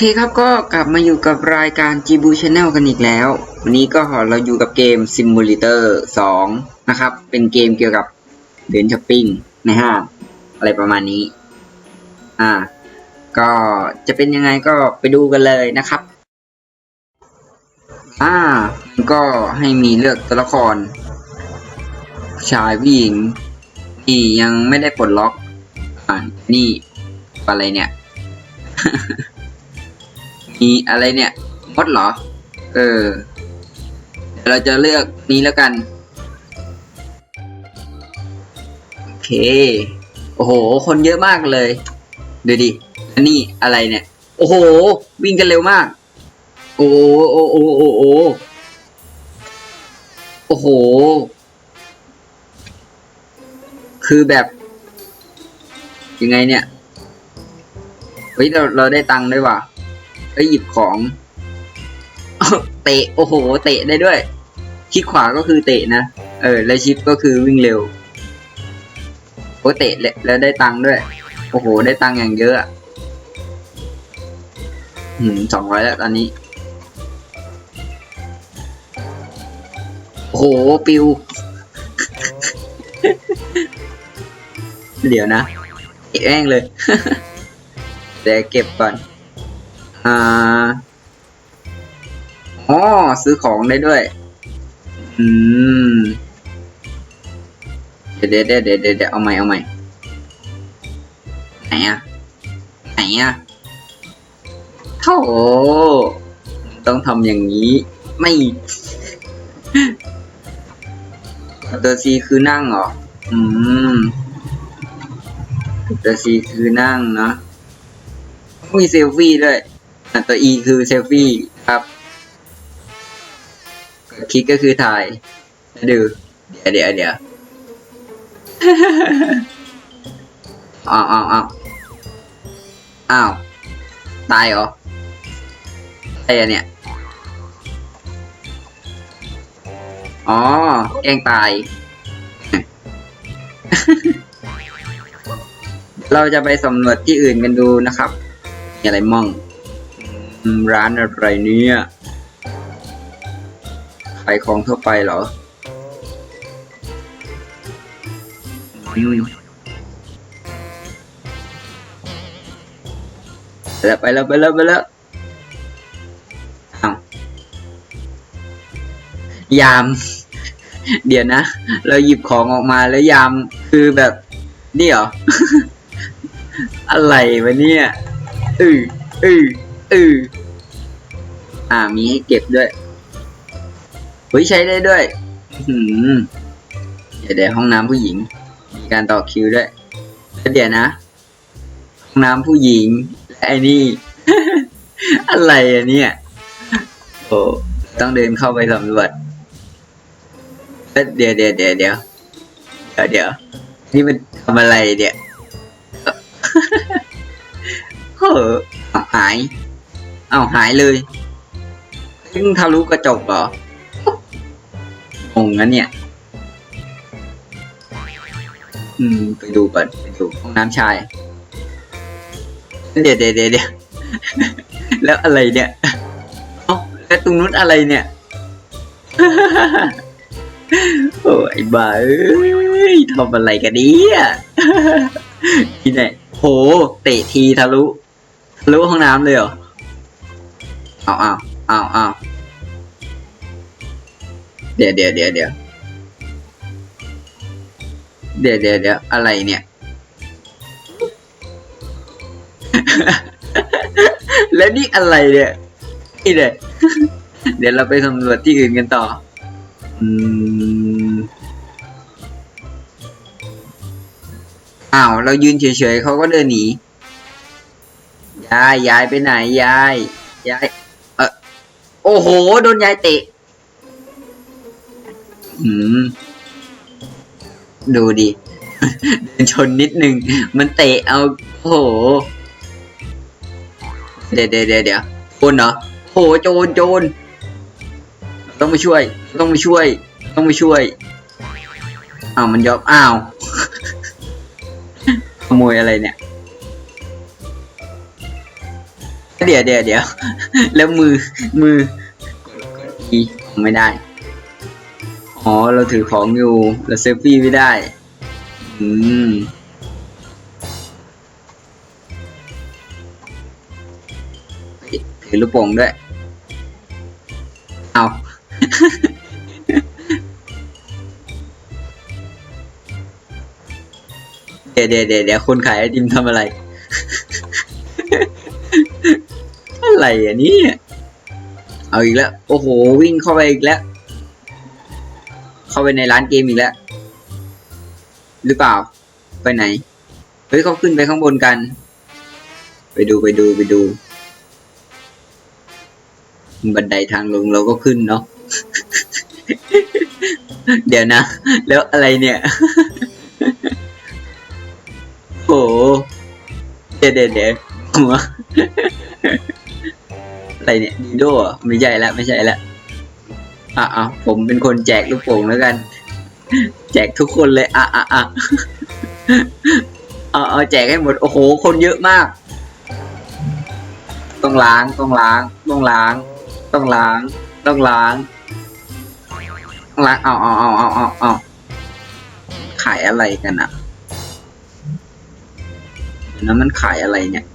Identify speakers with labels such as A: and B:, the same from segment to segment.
A: อเคครับก็กลับมาอยู่กับรายการ g b u Channel กันอีกแล้ว วันนี้ก็เราอยู่กับเกม Simulator 2 นะครับ เป็นเกมเกี่ยวกับเดินช้อปปิ้งในห้างอะไรประมาณนี้ อ่า ก็จะเป็นยังไงก็ไปดูกันเลยนะครับ อ่า ก็ให้มีเลือกตัวละคร ชายผู้หญิงที่ยังไม่ได้ปลดล็อก อ่านี่อะไรเนี่ย มีอะไรเนี่ยมดเหรอ เออเดี๋ยวเราจะเลือกนี้แล้วกัน โอเค โอ้โห คนเยอะมากเลย ดูดิ อันนี้อะไรเนี่ย โอ้โห วิ่งกันเร็วมาก โอ้โหโอ้โหโอ้โหโอ้โห คือแบบ ยังไงเนี่ย เฮ้ย เราเราได้ตังค์ด้วยว่ะ อ้ยหยิบของ เตะโอ้โห เตะได้ด้วยคลิกขวาก็คือเตะนะ เออ แล้วชิปก็คือวิ่งเร็วโอ้เตะแล้วแล้วได้ตังค์ด้วย โอ้โห ได้ตังค์อย่างเยอะอะหืมสองร้อยแล้วตอนนี้ โอ้โห ปิว เดี๋ยวนะเอะแม่งเลยเดี๋ยวเก็บก่อน อ่าอ๋อซื้อของได้ด้วย อืม เดี๋ยวเดี๋ยวเดี๋ยวเดี๋ยวเดี๋ยวเอาใหม่เอาใหม่ ไหนอะไหนอะโธ่ต้องทำอย่างนี้ ไม่ตัวซีคือนั่งเหรอ อืมตัวซีคือนั่งเนาะมีเซลฟี่ด้วย ตัว E คือเซลฟี่ครับคลิกก็คือถ่ายดูเดี๋ยวเดี๋ยวเดี๋ยวอ้าวอ้าวอ้าวอ้าวตายเหรออะไรอะเนี่ยอ๋อแกล้งตาย เราจะไปสำรวจที่อื่นกันดูนะครับมีอะไรมั่ง ร้านอะไรเนี่ยขายของทั่วไปเหรอไปแล้วไปแล้วไปแล้วไปแล้วยาม เดี๋ยวนะ เราหยิบของออกมาแล้วยามคือแบบนี่เหรอ อะไรวะเนี่ยอืออือ อืออ่ามีให้เก็บด้วยเฮ้ยใช้ได้ด้วยอืมเดี๋ยวห้องน้ำผู้หญิง มีการต่อคิวด้วยแล้วเดี๋ยวนะ ห้องน้ำผู้หญิงไอ้นี่ อะไรอะเนี่ยโอ้ต้องเดินเข้าไปสำรวจเดี๋ยวเดี๋ยวเดี๋ยวเดี๋ยวเดี๋ยวนี่มันทำอะไรเนี่ยเฮ้อหาย อาหายเลยซึ่งทะลุกระจกเหรองงนะเนี่ย อืม ไปดูก่อนไปดูห้องน้ำชายเดี๋ยวเดี๋ยวเดี๋ยวเดี๋ยวแล้วอะไรเนี่ยเอ้าแล้วตรงนู้นอะไรเนี่ย โอ้ยบ้าเอ้ยทำอะไรกันเนี่ยที่ไหนโห เตะทีทะลุ ทะลุห้องน้ำเลยเหรอ เอาเอาเอาเอาเดี๋ยวเดี๋ยวเดี๋ยวเดี๋ยวเดี๋ยวเดี๋ยวเดี๋ยวอะไรเนี่ย แล้วนี่อะไรเนี่ยนี่เด็เดี๋ยวเราไปสำรวจที่อื่นกันต่อ อืม อ้าว เรายืนเฉยๆเขาก็เดินหนี ยาย ยายไปไหน ยาย ยาย โอ้โห โดนยายเตะ อืม ดูดิเดินชนนิดนึง มันเตะเอา โอ้โห เดี๋ยวเดี๋ยวเดี๋ยวเดี๋ยวโจรเหรอโอ้โหโจรโจรต้องไปช่วย ต้องไปช่วย ต้องไปช่วย อ้าวมันยอมอ้าว ขโมยอะไรเนี่ย เดี๋ยวเดี๋ยวเดี๋ยวแล้วมือมืออีไม่ได้ อ๋อ เราถือของอยู่ เราเซลฟี่ไม่ได้ อืมถือลูกโป่งด้วย เอาเดี๋ยวเดี๋ยวเดี๋ยวคนขายไอติมทำอะไร อะไรอะนี่เอาอีกแล้ว โอ้โห วิ่งเข้าไปอีกแล้ว เข้าไปในร้านเกมอีกแล้ว หรือเปล่า ไปไหน เฮ้ยเขาขึ้นไปข้างบนกัน ไปดูไปดูไปดูบันไดทางลงเราก็ขึ้นเนาะ เดี๋ยวนะ แล้วอะไรเนี่ยโอ้โหเดี๋ยวเดี๋ยวเดี๋ยวหัว อะไรเนี่ยดีโดไม่ใช่ละไม่ใช่ละอะอะผมเป็นคนแจกลูกโป่งแล้วกัน แจกทุกคนเลย อะอะอะเอาเอาแจกให้หมด โอ้โห คนเยอะมาก ต้องล้าง ต้องล้าง ต้องล้าง ต้องล้าง ต้องล้างต้องล้าง เอาเอาเอาเอาเอาเอาขายอะไรกันอะเดี๋ยวนั้นมันขายอะไรเนี่ย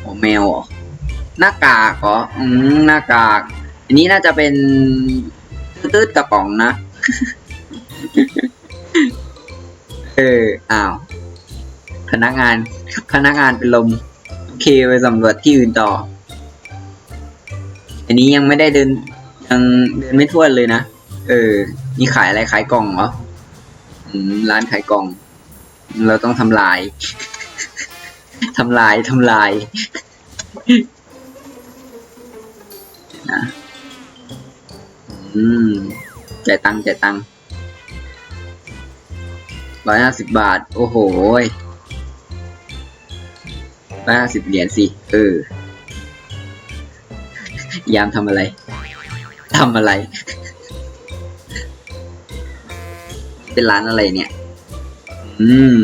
A: โอ้แมวเหรอ หน้ากากเหรออืมหน้ากาก อันนี้น่าจะเป็นตืดกระป๋องนะ เออ อ้าว พนักงาน พนักงานเป็นลม โอเคไปสำรวจที่อื่นต่อ อันนี้ยังไม่ได้เดินยังเดินไม่ทั่วเลยนะ เออ นี่ขายอะไรขายกล่องเหรอ อืม ร้านขายกล่อง เราต้องทำลาย ทำลาย ทำลาย นะ อืมจ่ายตังค์จ่ายตังค์ร้อยห้าสิบบาท โอ้โหร้อยห้าสิบเหรียญสิ เออ ยามทำอะไร ทำอะไร เป็นร้านอะไรเนี่ย อืม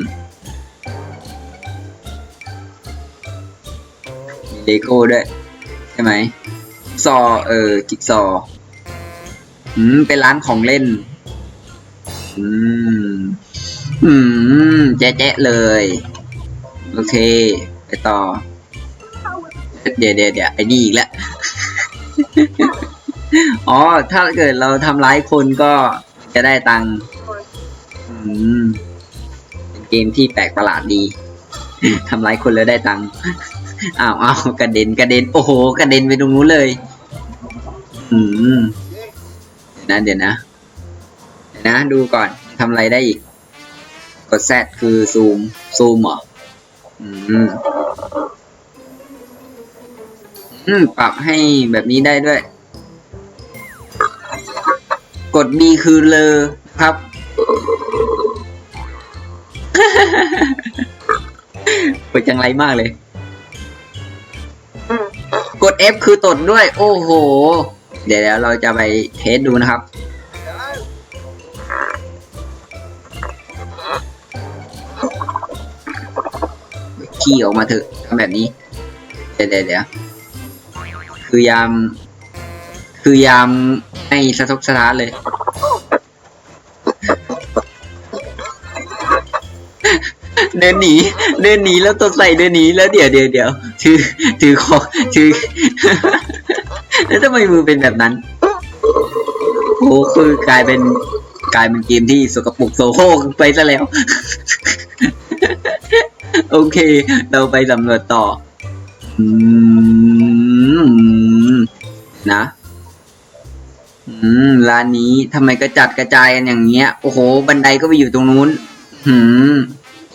A: มีเลโก้ด้วย ใช่ไหม ซอเออจิ๊กซออืมเป็นร้านของเล่น อืม อืมแจ๊ะแจ๊ะเลย โอเค ไปต่อ เดี๋ยวเดี๋ยวเดี๋ยวไอ้นี่อีกแล้ว อ๋อ ถ้าเกิดเราทำร้ายคนก็จะได้ตังค์อืม เป็นเกมที่แปลกประหลาดดี ทำร้ายคนแล้วได้ตังค์ อ้าวอ้าวกระเด็นกระเด็นโอ้โหกระเด็นไปตรงนู้นเลย อืมนะเดี๋ยวนะเดี๋ยวนะ ดูก่อนทำอะไรได้อีก กด Z คือซูม ซูมเหรออืมอืมปรับให้แบบนี้ได้ด้วย กด B คือเลอครับกดจังไรมากเลย F คือตดด้วย โอ้โห เดี๋ยวเราจะไปเทสดูนะครับ ขี้ออกมาเถอะทำแบบนี้ เดี๋ยวเดี๋ยวเดี๋ยวคือยาม คือยามให้สะทกสะท้านเลย เดินหนี เดินหนีแล้วตดใส่เดินหนีแล้วเดี๋ยวเดี๋ยวเดี๋ยวถือถือของถือ แล้วทำไมมือเป็นแบบนั้นโอ้คือกลายเป็นกลายเป็นเกมที่สกปรกโซโคไปซะแล้ว โอเค เราไปสำรวจต่อนะอืมร้านนี้ทำไมกระจัดกระจายกันอย่างเงี้ย โอ้โห บันไดก็ไปอยู่ตรงนู้น หืม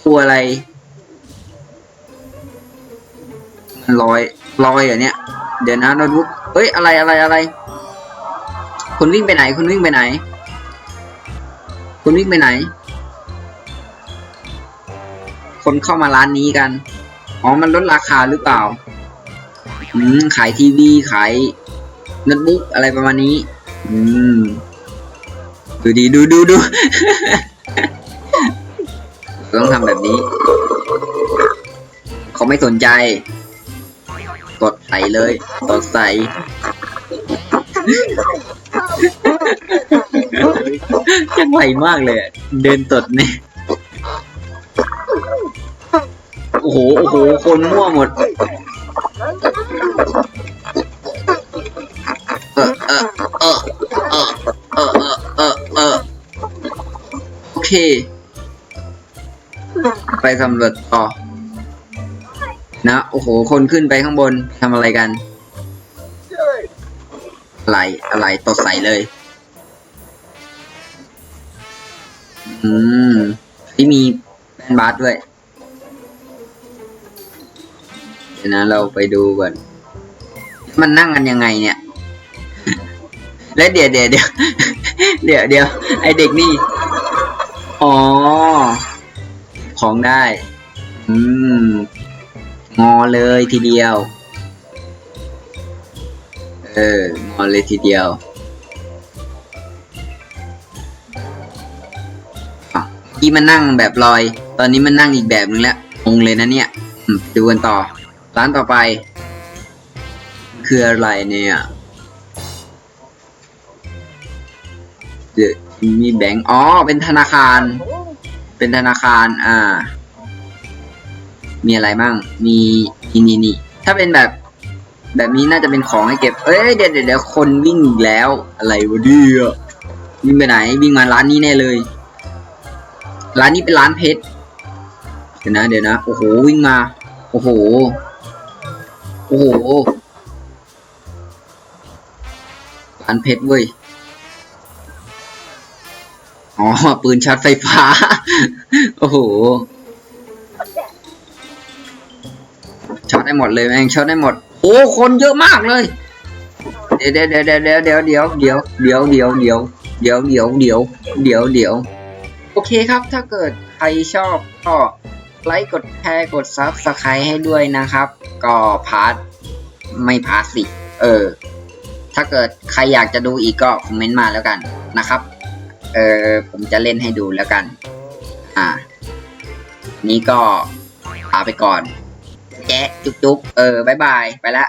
A: ครัวอะไรลอยลอยเหรอเนี่ย เดี๋ยวนะโน้ตบุ๊กเอ้ยอะไรอะไรอะไร คุณวิ่งไปไหน คุณวิ่งไปไหน คุณวิ่งไปไหน คนเข้ามาร้านนี้กัน อ๋อ มันลดราคาหรือเปล่า อืม ขายทีวี ขายโน้ตบุ๊กอะไรประมาณนี้ อืม ดูดีดูดูดูำแบบนี้ เขาไม่สนใจตดใส่เลยตดใส่ยังไหวมากเลยเดินตดเนี่ยโอ้โห โอ้โห คนมั่วหมด เออเออเออเออเออเออเออโอเค สำรวจต่อ นะ โอ้โห คนขึ้นไปข้างบนทำอะไรกันอะไรอะไรตดใส่เลย อืม ที่มีแบนบาสด้วย เดี๋ยวนะเราไปดูก่อน มันนั่งกันยังไงเนี่ย แล้วเดี๋ยวเดี๋ยวเดี๋ยวเดี๋ยวเดี๋ยวไอเด็กนี่ อ๋อ ของได้ อืม งอเลยทีเดียว เออ งอเลยทีเดียวอะเมื่อกี้มันนั่งแบบลอย ตอนนี้มันนั่งอีกแบบนึงแล้วงงเลยนะเนี่ยดูกันต่อ ร้านต่อไป คืออะไรเนี่ยเดมีแบงก์อ๋อ เป็นธนาคาร เป็นธนาคาร อ่า มีอะไรบ้าง มีนี่นี่นี่ ถ้าเป็นแบบ แบบนี้น่าจะเป็นของให้เก็บ เอ้ยเดี๋ยวเดี๋ยวคนวิ่งอีกแล้ว อะไรวะเดียวิ่งไปไหน วิ่งมาร้านนี้แน่เลย ร้านนี้เป็นร้านเพชร เดี๋ยวนะ เดี๋ยวนะ โอ้โห วิ่งมา โอ้โห โอ้โหร้านเพชรเว้ย อ๋อ ปืนช็อตไฟฟ้า โอ้โห ช็อตได้หมดเลยแม่งช็อตได้หมด โอ้ คนเยอะมากเลย เดี๋ยวเดี๋ยวเดี๋ยวเดี๋ยวเดี๋ยวเดี๋ยวเดี๋ยวเดี๋ยวเดี๋ยวเดี๋ยวเดี๋ยวเดี๋ยวเดี๋ยวเดี๋ยวเดี๋ยวโอเคครับ ถ้าเกิดใครชอบก็ไลค์กดแชร์กดซับสไครต์ให้ด้วยนะครับ ก็พาร์ทไม่พาร์ทสิ เออ ถ้าเกิดใครอยากจะดูอีกก็คอมเมนต์มาแล้วกันนะครับ เออผมจะเล่นให้ดูแล้วกัน อ่า นี่ก็ลาไปก่อน แจ๊ะจุ๊บๆเออบายบาย ไปละ